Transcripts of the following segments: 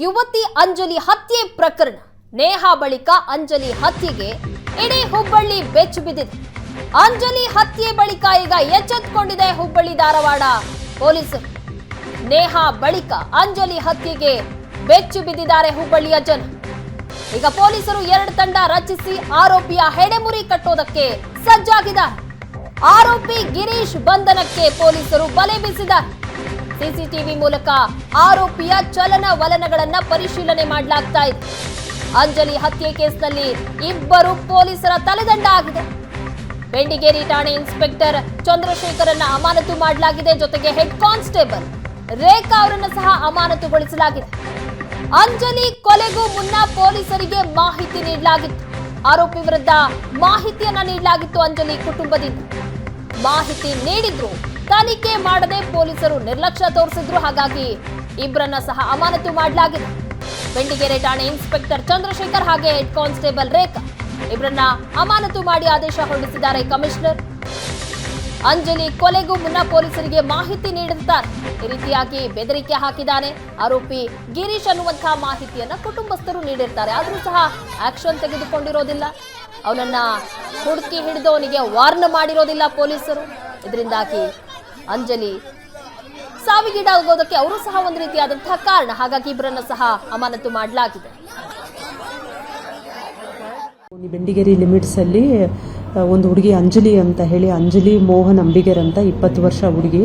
ಯುವತಿ ಅಂಜಲಿ ಹತ್ಯೆ ಪ್ರಕರಣ. ನೇಹಾ ಬಳಿಕ ಅಂಜಲಿ ಹತ್ಯೆಗೆ ಇಡೀ ಹುಬ್ಬಳ್ಳಿ ಬೆಚ್ಚು ಬಿದ್ದಿದೆ. ಅಂಜಲಿ ಹತ್ಯೆ ಬಳಿಕ ಈಗ ಎಚ್ಚೆತ್ತುಕೊಂಡಿದೆ ಹುಬ್ಬಳ್ಳಿ ಧಾರವಾಡ ಪೊಲೀಸರು. ನೇಹಾ ಬಳಿಕ ಅಂಜಲಿ ಹತ್ಯೆಗೆ ಬೆಚ್ಚು ಬಿದ್ದಿದ್ದಾರೆ ಹುಬ್ಬಳ್ಳಿಯ ಜನ. ಈಗ ಪೊಲೀಸರು ಎರಡು ತಂಡ ರಚಿಸಿ ಆರೋಪಿಯ ಹೆಡೆಮುರಿ ಕಟ್ಟೋದಕ್ಕೆ ಸಜ್ಜಾಗಿದ್ದಾರೆ. ಆರೋಪಿ ಗಿರೀಶ್ ಬಂಧನಕ್ಕೆ ಪೊಲೀಸರು ಬಲೆ ಬೀಸಿದ್ದಾರೆ. ಸಿಸಿಟಿವಿ ಮೂಲಕ ಆರೋಪಿಯ ಚಲನವಲನಗಳನ್ನ ಪರಿಶೀಲನೆ ಮಾಡಲಾಗ್ತಾ ಇದೆ. ಅಂಜಲಿ ಹತ್ಯೆ ಕೇಸ್ನಲ್ಲಿ ಇಬ್ಬರು ಪೊಲೀಸರ ತಲೆದಂಡ ಆಗಿದೆ. ಬೆಂಡಿಗೇರಿ ಠಾಣೆ ಇನ್ಸ್ಪೆಕ್ಟರ್ ಚಂದ್ರಶೇಖರನ್ನ ಅಮಾನತು ಮಾಡಲಾಗಿದೆ ಜೊತೆಗೆ ಹೆಡ್ ಕಾನ್ಸ್ಟೇಬಲ್ ರೇಖಾ ಅವರನ್ನು ಸಹ ಅಮಾನತುಗೊಳಿಸಲಾಗಿದೆ. ಅಂಜಲಿ ಕೊಲೆಗೂ ಮುನ್ನ ಪೊಲೀಸರಿಗೆ ಮಾಹಿತಿ ನೀಡಲಾಗಿತ್ತು. ಆರೋಪಿ ವಿರುದ್ಧ ಮಾಹಿತಿಯನ್ನ ನೀಡಲಾಗಿತ್ತು ಅಂಜಲಿ ಕುಟುಂಬದಿಂದ. ಮಾಹಿತಿ ನೀಡಿದ್ರು ತನಿಖೆ ಮಾಡದೆ ಪೊಲೀಸರು ನಿರ್ಲಕ್ಷ್ಯ ತೋರಿಸಿದ್ರು. ಹಾಗಾಗಿ ಇಬ್ಬರನ್ನ ಸಹ ಅಮಾನತು ಮಾಡಲಾಗಿದೆ. ಬೆಂಡಿಗೆರೆ ಠಾಣೆ ಇನ್ಸ್ಪೆಕ್ಟರ್ ಚಂದ್ರಶೇಖರ್ ಹಾಗೆ ಹೆಡ್ ಕಾನ್ಸ್ಟೇಬಲ್ ರೇಖಾ ಇಬ್ಬರನ್ನ ಅಮಾನತು ಮಾಡಿ ಆದೇಶ ಹೊರಡಿಸಿದ್ದಾರೆ ಕಮಿಷನರ್. ಅಂಜಲಿ ಕೊಲೆಗೂ ಮುನ್ನ ಪೊಲೀಸರಿಗೆ ಮಾಹಿತಿ ನೀಡುತ್ತಾರೆ ಈ ರೀತಿಯಾಗಿ ಬೆದರಿಕೆ ಹಾಕಿದ್ದಾನೆ. ಆರೋಪಿ ಗಿರೀಶ್ ಅನ್ನುವಂತಹ ಮಾಹಿತಿಯನ್ನ ಕುಟುಂಬಸ್ಥರು ನೀಡಿರ್ತಾರೆ. ಆದರೂ ಸಹ ಆಕ್ಷನ್ ತೆಗೆದುಕೊಂಡಿರೋದಿಲ್ಲ. ಅವನನ್ನ ಹುಡುಕಿ ಹಿಡಿದು ಅವನಿಗೆ ವಾರ್ನ್ ಮಾಡಿರೋದಿಲ್ಲ ಪೊಲೀಸರು. ಇದರಿಂದಾಗಿ ಅಂಜಲಿ. ಸಾವಿಗೀಡಾಗೋದಕ್ಕೆ ಅವರು ಸಹ ಒಂದು ರೀತಿಯಾದಂತಹ ಕಾರಣ. ಹಾಗಾಗಿ ಇಬ್ಬರನ್ನ ಸಹ ಅಮಾನತು ಮಾಡಲಾಗಿದೆ. ಬೆಂಡಿಗೇರಿ ಲಿಮಿಟ್ಸ್ ಅಲ್ಲಿ ಒಂದು ಹುಡುಗಿ ಅಂಜಲಿ ಅಂತ ಹೇಳಿ, ಅಂಜಲಿ ಮೋಹನ್ ಅಂಬಿಗರ್ ಅಂತ ಇಪ್ಪತ್ತು ವರ್ಷ ಹುಡುಗಿ.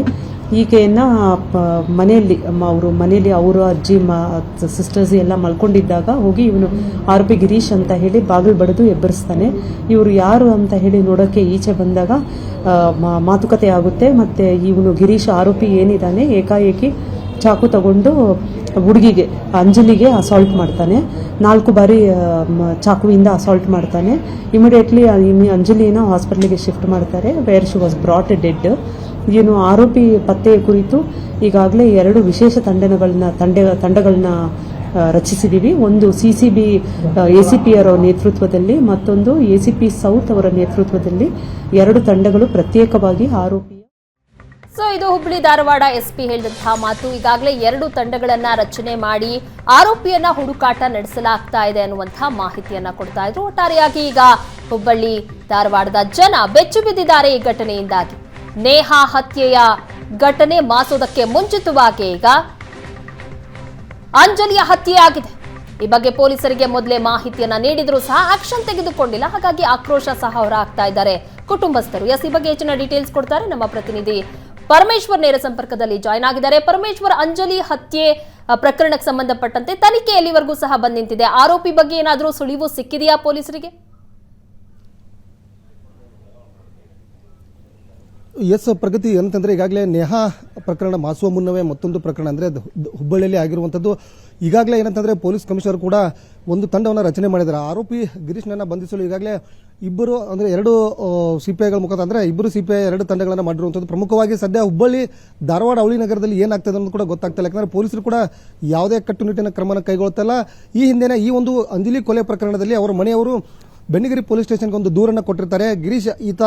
ಈಕೆಯನ್ನ ಪ- ಮನೆಯಲ್ಲಿ ಅವರು ಮನೆಯಲ್ಲಿ ಅವರು, ಅಜ್ಜಿ, ಮ ಸಿಸ್ಟರ್ಸ್ ಎಲ್ಲ ಮಲ್ಕೊಂಡಿದ್ದಾಗ ಹೋಗಿ ಇವನು ಆರೋಪಿ ಗಿರೀಶ್ ಅಂತ ಹೇಳಿ ಬಾಗಿಲು ಬಡಿದು ಎಬ್ಬರಿಸ್ತಾನೆ. ಇವರು ಯಾರು ಅಂತ ಹೇಳಿ ನೋಡೋಕ್ಕೆ ಈಚೆ ಬಂದಾಗ ಮಾತುಕತೆ ಆಗುತ್ತೆ. ಮತ್ತೆ ಇವನು ಗಿರೀಶ್ ಆರೋಪಿ ಏನಿದ್ದಾನೆ, ಏಕಾಏಕಿ ಚಾಕು ತಗೊಂಡು ಹುಡುಗಿಗೆ, ಅಂಜಲಿಗೆ ಅಸಾಲ್ಟ್ ಮಾಡ್ತಾನೆ. ನಾಲ್ಕು ಬಾರಿ ಚಾಕುವಿಂದ ಅಸಾಲ್ಟ್ ಮಾಡ್ತಾನೆ. ಇಮಿಡಿಯೇಟ್ಲಿ ಅಂಜಲಿನ ಹಾಸ್ಪಿಟ್ಲಿಗೆ ಶಿಫ್ಟ್ ಮಾಡ್ತಾರೆ where she was brought dead ಏನು ಆರೋಪಿ ಪತ್ತೆ ಕುರಿತು ಈಗಾಗಲೇ ಎರಡು ವಿಶೇಷ ತಂಡಗಳನ್ನ ತಂಡ, ತಂಡಗಳನ್ನ ರಚಿಸಿದ್ದೀವಿ ಒಂದು C C B A C P ಅವರ ನೇತೃತ್ವದಲ್ಲಿ, ಮತ್ತೊಂದು ಎಸಿಪಿ ಸೌತ್ ಅವರ ನೇತೃತ್ವದಲ್ಲಿ ಎರಡು ತಂಡಗಳು ಪ್ರತ್ಯೇಕವಾಗಿ ಆರೋಪಿ ಸೊ, ಇದು ಹುಬ್ಬಳ್ಳಿ ಧಾರವಾಡ ಎಸ್ಪಿ ಹೇಳಿದಂತಹ ಮಾತು. ಈಗಾಗಲೇ ಎರಡು ತಂಡಗಳನ್ನ ರಚನೆ ಮಾಡಿ ಆರೋಪಿಯನ್ನ ಹುಡುಕಾಟ ನಡೆಸಲಾಗ್ತಾ ಇದೆ ಅನ್ನುವಂತಹ ಮಾಹಿತಿಯನ್ನ ಕೊಡ್ತಾ ಇದ್ರು. ಒಟ್ಟಾರೆಯಾಗಿ ಈಗ ಹುಬ್ಬಳ್ಳಿ ಧಾರವಾಡದ ಜನ ಬೆಚ್ಚು ಬಿದ್ದಿದ್ದಾರೆ ಈ ಘಟನೆಯಿಂದಾಗಿ. ನೇಹಾ ಹತ್ಯೆಯ ಘಟನೆ ಮಾಸೋದಕ್ಕೆ ಮುಂಚಿತವಾಗಿ ಈಗ ಅಂಜಲಿಯ ಹತ್ಯೆಯಾಗಿದೆ ಈ ಬಗ್ಗೆ ಪೊಲೀಸರಿಗೆ ಮೊದಲೇ ಮಾಹಿತಿಯನ್ನ ನೀಡಿದ್ರು ಸಹ ಆಕ್ಷನ್ ತೆಗೆದುಕೊಂಡಿಲ್ಲ. ಹಾಗಾಗಿ ಆಕ್ರೋಶ ಸಹ ಹೊರಹಾಕ್ತಾ ಇದ್ದಾರೆ ಕುಟುಂಬಸ್ಥರು. ಎಸ್, ಈ ಬಗ್ಗೆ ಹೆಚ್ಚಿನ ಡೀಟೇಲ್ಸ್ ಕೊಡ್ತಾರೆ ನಮ್ಮ ಪ್ರತಿನಿಧಿ ಪರಮೇಶ್ವರ್ ನೇರ ಸಂಪರ್ಕದಲ್ಲಿ ಜಾಯ್ನ್ ಆಗಿದ್ದಾರೆ. ಪರಮೇಶ್ವರ್, ಅಂಜಲಿ ಹತ್ಯೆ ಪ್ರಕರಣಕ್ಕೆ ಸಂಬಂಧಪಟ್ಟಂತೆ ತನಿಖೆ ಎಲ್ಲಿವರೆಗೂ ಸಹ ಬಂದ ನಿಂತಿದೆ? ಆರೋಪಿ ಬಗ್ಗೆ ಏನಾದರೂ ಸುಳಿವು ಸಿಕ್ಕಿದೆಯಾ ಪೊಲೀಸರಿಗೆ? ಎಸ್ ಪ್ರಗತಿ ಅಂತಂದ್ರೆ ಈಗಾಗಲೇ ನೇಹಾ ಪ್ರಕರಣ ಮಾಸುವ ಮುನ್ನವೇ ಮತ್ತೊಂದು ಪ್ರಕರಣ ಅಂದ್ರೆ ಅದು ಹುಬ್ಬಳ್ಳಿಯಲ್ಲಿ ಆಗಿರುವಂಥದ್ದು. ಈಗಾಗಲೇ ಏನಂತಂದ್ರೆ ಪೊಲೀಸ್ ಕಮಿಷನರ್ ಕೂಡ ಒಂದು ತಂಡವನ್ನು ರಚನೆ ಮಾಡಿದ್ದಾರೆ. ಆರೋಪಿ ಗಿರೀಶ್ನನ್ನ ಬಂಧಿಸಲು ಈಗಾಗಲೇ ಇಬ್ಬರು ಅಂದ್ರೆ ಎರಡು ಸಿಪಿಐಗಳ ಮುಖಾಂತರ ಅಂದ್ರೆ ಇಬ್ಬರು ಸಿಪಿಐ ಎರಡು ತಂಡಗಳನ್ನು ಮಾಡಿರುವಂಥದ್ದು. ಪ್ರಮುಖವಾಗಿ ಸದ್ಯ ಹುಬ್ಬಳ್ಳಿ, ಧಾರವಾಡ, ಅವಳಿ ನಗರದಲ್ಲಿ ಏನಾಗ್ತದೆ ಅನ್ನೋದು ಕೂಡ ಗೊತ್ತಾಗ್ತಿಲ್ಲ ಯಾಕಂದ್ರೆ ಪೊಲೀಸರು ಕೂಡ ಯಾವುದೇ ಕಟ್ಟುನಿಟ್ಟಿನ ಕ್ರಮನ ಕೈಗೊಳ್ಳುತ್ತಲ್ಲ ಈ ಹಿಂದೆನೇ ಈ ಒಂದು ಅಂಜಲಿ ಕೊಲೆ ಪ್ರಕರಣದಲ್ಲಿ ಅವರ ಮನೆಯವರು ಬೆಣ್ಣಿಗಿರಿ ಪೊಲೀಸ್ ಸ್ಟೇಷನ್ಗೆ ಒಂದು ದೂರನ್ನು ಕೊಟ್ಟಿರ್ತಾರೆ. ಗಿರೀಶ್, ಈತ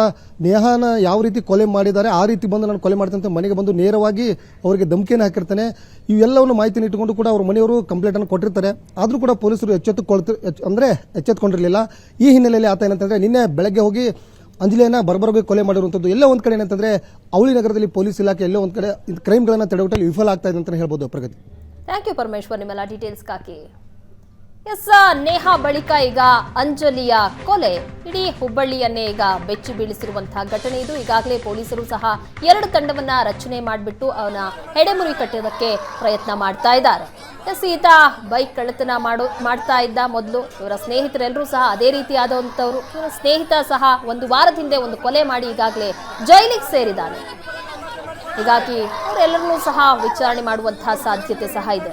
ನೇಹಾನ ಯಾವ ರೀತಿ ಕೊಲೆ ಮಾಡಿದ್ದಾರೆ, ಆ ರೀತಿ ಬಂದು ನಾನು ಕೊಲೆ ಮಾಡ್ತಂತೆ ಮನೆಗೆ ಬಂದು ನೇರವಾಗಿ ಅವರಿಗೆ ಧಮಕಿಯನ್ನು ಹಾಕಿರ್ತಾನೆ. ಇವೆಲ್ಲವನ್ನು ಮಾಹಿತಿ ಇಟ್ಟುಕೊಂಡು ಕೂಡ ಅವ್ರ ಮನೆಯವರು ಕಂಪ್ಲೇಂಟನ್ನು ಕೊಟ್ಟಿರ್ತಾರೆ. ಆದರೂ ಕೂಡ ಪೊಲೀಸರು ಎಚ್ಚೆತ್ತುಕೊಳ್ತಿ ಅಂದರೆ ಎಚ್ಚೆತ್ತುಕೊಂಡಿರಲಿಲ್ಲ ಈ ಹಿನ್ನೆಲೆಯಲ್ಲಿ ಆತ ಏನಂತಂದ್ರೆ ನಿನ್ನೆ ಬೆಳಗ್ಗೆ ಹೋಗಿ ಅಂಜಲಿಯನ್ನ ಬರಬರೋಗಿ ಕೊಲೆ ಮಾಡಿರುವಂಥದ್ದು ಎಲ್ಲ ಒಂದು ಕಡೆ ಏನಂತಂದ್ರೆ ಅವಳಿ ನಗರದಲ್ಲಿ ಪೊಲೀಸ್ ಇಲಾಖೆ ಎಲ್ಲೋ ಒಂದು ಕಡೆ ಕ್ರೈಮ್ಗಳನ್ನು ತಡೆಗಟ್ಟಲು ವಿಫಲ ಆಗ್ತಾ ಇದೆ ಅಂತ ಹೇಳ್ಬೋದು ಪ್ರಗತಿ. ಥ್ಯಾಂಕ್ ಯು ಪರಮೇಶ್ವರ್, ನಿಮ್ಮೆಲ್ಲ ಡೀಟೇಲ್ಸ್ಗಾಗಿ ಎಸ್, ನೇಹಾ ಬಳಿಕ ಈಗ ಅಂಜಲಿಯ ಕೊಲೆ. ಇಡೀ ಹುಬ್ಬಳ್ಳಿಯನ್ನೇ ಈಗ ಬೆಚ್ಚಿ ಬೀಳಿಸಿರುವಂತಹ ಘಟನೆ ಇದು. ಈಗಾಗಲೇ ಪೊಲೀಸರು ಸಹ ಎರಡು ತಂಡವನ್ನ ರಚನೆ ಮಾಡಿಬಿಟ್ಟು ಅವನ ಹೆಡೆಮುರಿ ಕಟ್ಟೋದಕ್ಕೆ ಪ್ರಯತ್ನ ಮಾಡ್ತಾ ಇದ್ದಾರೆ. ಎಸ್, ಈತ ಬೈಕ್ ಕಳ್ಳತನ ಮಾಡೋ, ಮಾಡ್ತಾ ಇದ್ದ ಮೊದಲು ಇವರ ಸ್ನೇಹಿತರೆಲ್ಲರೂ ಸಹ ಅದೇ ರೀತಿಯಾದಂಥವ್ರು. ಇವರ ಸ್ನೇಹಿತ ಸಹ ಒಂದು ವಾರದ ಹಿಂದೆ ಒಂದು ಕೊಲೆ ಮಾಡಿ ಈಗಾಗಲೇ ಜೈಲಿಗೆ ಸೇರಿದ್ದಾನೆ. ಹೀಗಾಗಿ ಅವರೆಲ್ಲರನ್ನೂ ಸಹ ವಿಚಾರಣೆ ಮಾಡುವಂತಹ ಸಾಧ್ಯತೆ ಸಹ ಇದೆ.